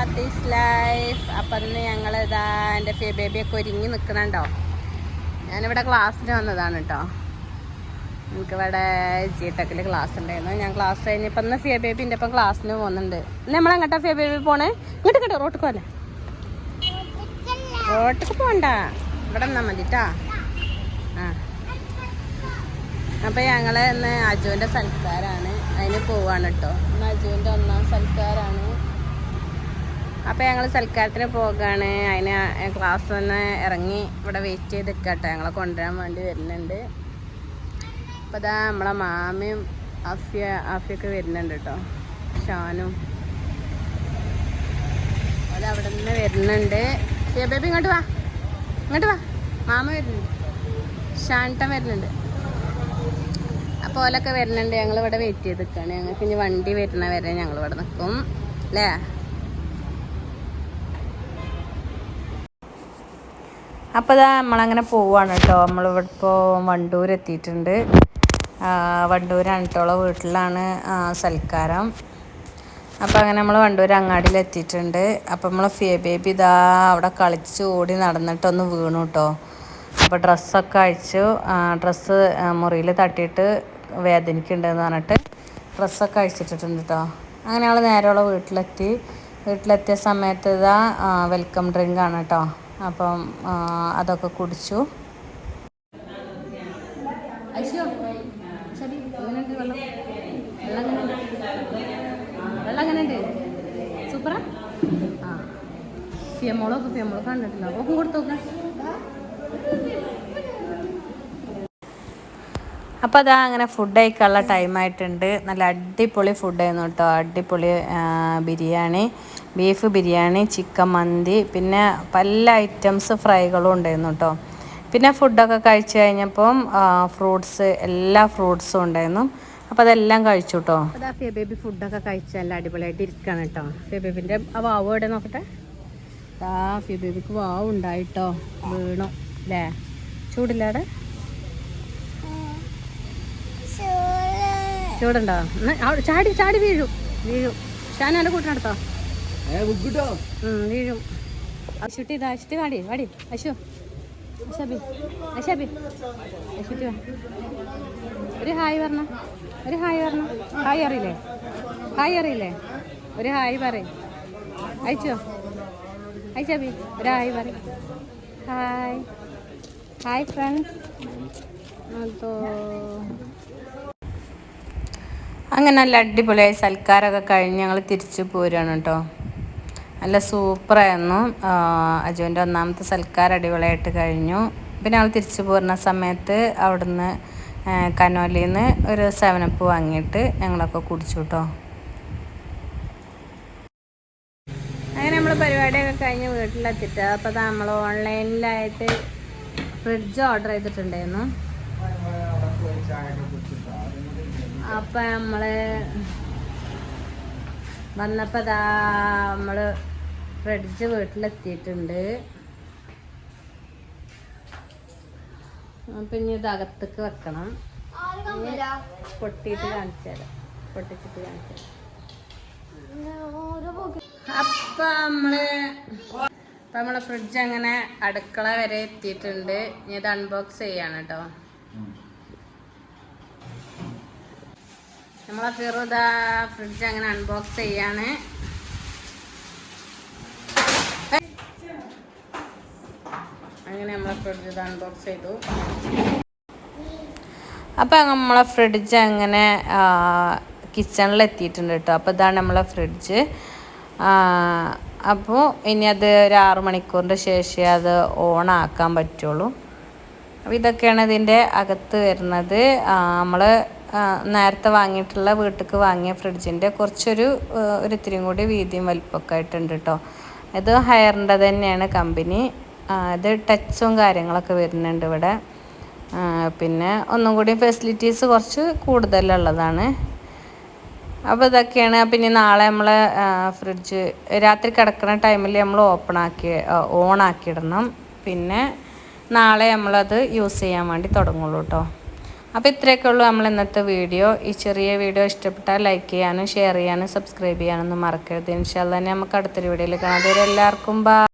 Fathi's life അപ്പം ഇന്ന് ഞങ്ങൾ ഇതാ എന്റെ ഫേ ബേബിയൊക്കെ ഒരുങ്ങി നിൽക്കണുണ്ടോ ഞാനിവിടെ ക്ലാസ്സിന് വന്നതാണ് കേട്ടോ എനിക്കിവിടെ ജി ടെക്കിൽ ക്ലാസ് ഉണ്ടായിരുന്നു. ഞാൻ ക്ലാസ് കഴിഞ്ഞപ്പോൾ ഇന്ന് ഫിയ ബേബിന്റെ ഇപ്പം ക്ലാസ്സിന് പോകുന്നുണ്ട്. ഇന്ന് നമ്മളെങ്ങോട്ടാ ഫിയ ബേബി പോണേ? ഇങ്ങോട്ട് കേട്ടോ റോട്ടിക്ക് പോലെ റോട്ടിക്ക് പോണ്ട. ഇവിടെ നിന്നാൽ മതിട്ടാ ആ. അപ്പം ഞങ്ങൾ ഇന്ന് അജുവിന്റെ സൽക്കാരാണ്. അതിന് പോവാണ് കേട്ടോ ഇന്ന് അജുവിന്റെ ഒന്നാം സൽക്കാരാണ്. അപ്പം ഞങ്ങൾ സൽക്കാരത്തിന് പോകാണ്. അതിന് ക്ലാസ് തന്നെ ഇറങ്ങി ഇവിടെ വെയിറ്റ് ചെയ്ത് നിൽക്കട്ടെ ഞങ്ങളെ കൊണ്ടുവരാൻ വേണ്ടി വരുന്നുണ്ട്. അപ്പോൾ ഇതാ നമ്മളെ മാമയും അഫിയ അഫിയൊക്കെ വരുന്നുണ്ട് കേട്ടോ ഷാനും. അത് അവിടെ നിന്ന് വരുന്നുണ്ട് ബേബി ഇങ്ങോട്ട് വാ. ഇങ്ങോട്ട് വാ. മാമ വരുന്നുണ്ട്. ഷാൻട്ടൻ വരുന്നുണ്ട്. അപ്പോൾ ഓലൊക്കെ വരുന്നുണ്ട്. ഞങ്ങൾ ഇവിടെ വെയിറ്റ് ചെയ്ത് നിൽക്കുകയാണ് ഞങ്ങൾക്ക് ഇനി വണ്ടി വരുന്ന വരെ ഞങ്ങൾ നിൽക്കും അല്ലേ അപ്പോൾ ഇതാ നമ്മളങ്ങനെ പോവാണ് കേട്ടോ നമ്മളിവിടെ ഇപ്പോൾ വണ്ടൂർ എത്തിയിട്ടുണ്ട് വണ്ടൂർ കേട്ടോ വീട്ടിലാണ് സൽക്കാരം. അപ്പോൾ അങ്ങനെ നമ്മൾ വണ്ടൂർ അങ്ങാടിയിൽ എത്തിയിട്ടുണ്ട് അപ്പോൾ നമ്മൾ ഫിയ ബേബി ഇതാ അവിടെ കളിച്ച് ഓടി നടന്നിട്ടൊന്ന് വീണു കേട്ടോ അപ്പോൾ ഡ്രസ്സൊക്കെ അഴിച്ചു. ഡ്രസ്സ് മുറിയിൽ തട്ടിയിട്ട് വേദനിക്കുന്നുണ്ടെന്ന് പറഞ്ഞിട്ട് ഡ്രസ്സൊക്കെ അഴിച്ചിട്ടിട്ടുണ്ട് കേട്ടോ അങ്ങനെ ഞങ്ങൾ നേരെയുള്ള വീട്ടിലെത്തി. വീട്ടിലെത്തിയ സമയത്ത് ഇതാ വെൽക്കം ഡ്രിങ്ക് ആണ് കേട്ടോ അപ്പം അതൊക്കെ കുടിച്ചു. സൂപ്പറാ? ആ. ഫിയമോളൊക്കെ ഫിയമോൾ കണ്ടിട്ടില്ല ഓക്കും കൊടുത്തോക്ക അപ്പോൾ അതാ അങ്ങനെ ഫുഡ് കഴിക്കാനുള്ള ടൈം ആയിട്ടുണ്ട്. നല്ല അടിപൊളി ഫുഡായിരുന്നു കേട്ടോ. അടിപൊളി ബിരിയാണി. ബീഫ് ബിരിയാണി ചിക്കൻ മന്തി പിന്നെ പല ഐറ്റംസ് ഫ്രൈകളും ഉണ്ടായിരുന്നു കേട്ടോ പിന്നെ ഫുഡൊക്കെ കഴിച്ചു കഴിഞ്ഞപ്പം ഫ്രൂട്ട്സ് എല്ലാ ഫ്രൂട്ട്സും ഉണ്ടായിരുന്നു. അപ്പോൾ അതെല്ലാം കഴിച്ചു കേട്ടോ അതാ ഫിയ ബേബി ഫുഡൊക്കെ കഴിച്ച് നല്ല അടിപൊളിയായിട്ട് ഇരിക്കുകയാണ് കേട്ടോ ഫിയ ബേബിന്റെ ആ വാവ് എവിടെ നോക്കട്ടെ? ആ ഫിയ ബേബിക്ക് വാവ് ഉണ്ടായിട്ടോ വീണു അല്ലേ ചൂടില്ലാടെ ചൂടുണ്ടോ? ചാടി ചാടി വീഴും വീഴും. എന്റെ കൂട്ടിനടുത്തോ? വാടി വാടി. ഒരു ഹായ് പറഞ്ഞ. ഒരു ഹായ് പറഞ്ഞ. ഹായ് അറിയില്ലേ? ഹായ് അറിയില്ലേ? ഒരു ഹായ് പറയും. അയച്ചോ? അയച്ചബി ഒരു ഹായ് പറ ഹായ്. Hi friends. അങ്ങനെ നല്ല അടിപൊളിയായി സൽക്കാരമൊക്കെ കഴിഞ്ഞ് ഞങ്ങൾ തിരിച്ചു പോരുകയാണ് കേട്ടോ. നല്ല സൂപ്പറായിരുന്നു. അജുവിന്റെ ഒന്നാമത്തെ സൽക്കാരം അടിപൊളിയായിട്ട് കഴിഞ്ഞു. പിന്നെ ആൾ തിരിച്ചു പോരുന്ന സമയത്ത് അവിടുന്ന് കനോലിയിൽ നിന്ന് ഒരു സെവനപ്പ് വാങ്ങിയിട്ട് ഞങ്ങളൊക്കെ കുടിച്ചു കേട്ടോ. അങ്ങനെ നമ്മൾ പരിപാടിയൊക്കെ കഴിഞ്ഞ് വീട്ടിലെത്തിയിട്ട് അപ്പോൾ നമ്മൾ ഓൺലൈനിലായിട്ട് ഫ്രിഡ്ജ് ഓർഡർ ചെയ്തിട്ടുണ്ടായിരുന്നു. അപ്പം നമ്മൾ വന്നപ്പോൾ ദാ നമ്മൾ ഫ്രിഡ്ജ് വീട്ടിലെത്തിയിട്ടുണ്ട്. ഇനി ഇത് അകത്തേക്ക് വെക്കണം. പൊട്ടിയിട്ട് കാണിച്ചു പൊട്ടിച്ചിട്ട് കാണിച്ചു അപ്പൊ നമ്മൾ അപ്പൊ നമ്മളെ ഫ്രിഡ്ജ് അങ്ങനെ അടുക്കള വരെ എത്തിയിട്ടുണ്ട്. ഇനി ഇത് അൺബോക്സ് ചെയ്യാണ് കേട്ടോ നമ്മളെ ഫിറുദ ഫ്രിഡ്ജ് അങ്ങനെ അൺബോക്സ് ചെയ്യാണ്. അങ്ങനെ നമ്മളെ ഫ്രിഡ്ജ് അൺബോക്സ് ചെയ്തു. അപ്പം നമ്മളെ ഫ്രിഡ്ജ് അങ്ങനെ കിച്ചണിൽ എത്തിയിട്ടുണ്ട് കേട്ടോ. അപ്പോൾ ഇതാണ് നമ്മളെ ഫ്രിഡ്ജ് അപ്പോൾ ഇനി അത് ഒരു ആറു മണിക്കൂറിന്റെ ശേഷം അത് ഓൺ ആക്കാൻ പറ്റുള്ളൂ. അപ്പോൾ ഇതൊക്കെയാണ് ഇതിന്റെ അകത്ത് വരുന്നത്. നമ്മൾ നേരത്തെ വാങ്ങിയിട്ടുള്ള വീട്ടിലേക്ക് വാങ്ങിയ ഫ്രിഡ്ജിന്റെ കുറച്ചൊരു ഒരു ഇത്തിരിയും കൂടി വീതിയും വലിപ്പമൊക്കെ ആയിട്ടുണ്ട് കേട്ടോ ഇത് ഹയറിന്റെ തന്നെയാണ് കമ്പനി. ഇത് ടച്ചും കാര്യങ്ങളൊക്കെ വരുന്നുണ്ട് ഇവിടെ. പിന്നെ ഒന്നും കൂടി ഫെസിലിറ്റീസ് കുറച്ച് കൂടുതലുള്ളതാണ്. അപ്പോൾ ഇതൊക്കെയാണ്. പിന്നെ നാളെ നമ്മൾ ഫ്രിഡ്ജ് രാത്രി കിടക്കുന്ന ടൈമിൽ നമ്മൾ ഓപ്പൺ ആക്കി ഓൺ ആക്കിയിടണം. പിന്നെ നാളെ നമ്മളത് യൂസ് ചെയ്യാൻ വേണ്ടി തുടങ്ങുള്ളൂ കേട്ടോ അപ്പോൾ ഇത്രയൊക്കെ ഉള്ളൂ നമ്മൾ ഇന്നത്തെ വീഡിയോ. ഈ ചെറിയ വീഡിയോ ഇഷ്ടപ്പെട്ടാൽ ലൈക്ക് ചെയ്യാനും ഷെയർ ചെയ്യാനും സബ്സ്ക്രൈബ് ചെയ്യാനൊന്നും മറക്കരുത്. ഇൻഷാല്ല നമുക്ക് അടുത്തൊരു വീഡിയോയിൽ കാണാം. എല്ലാവർക്കും ബാ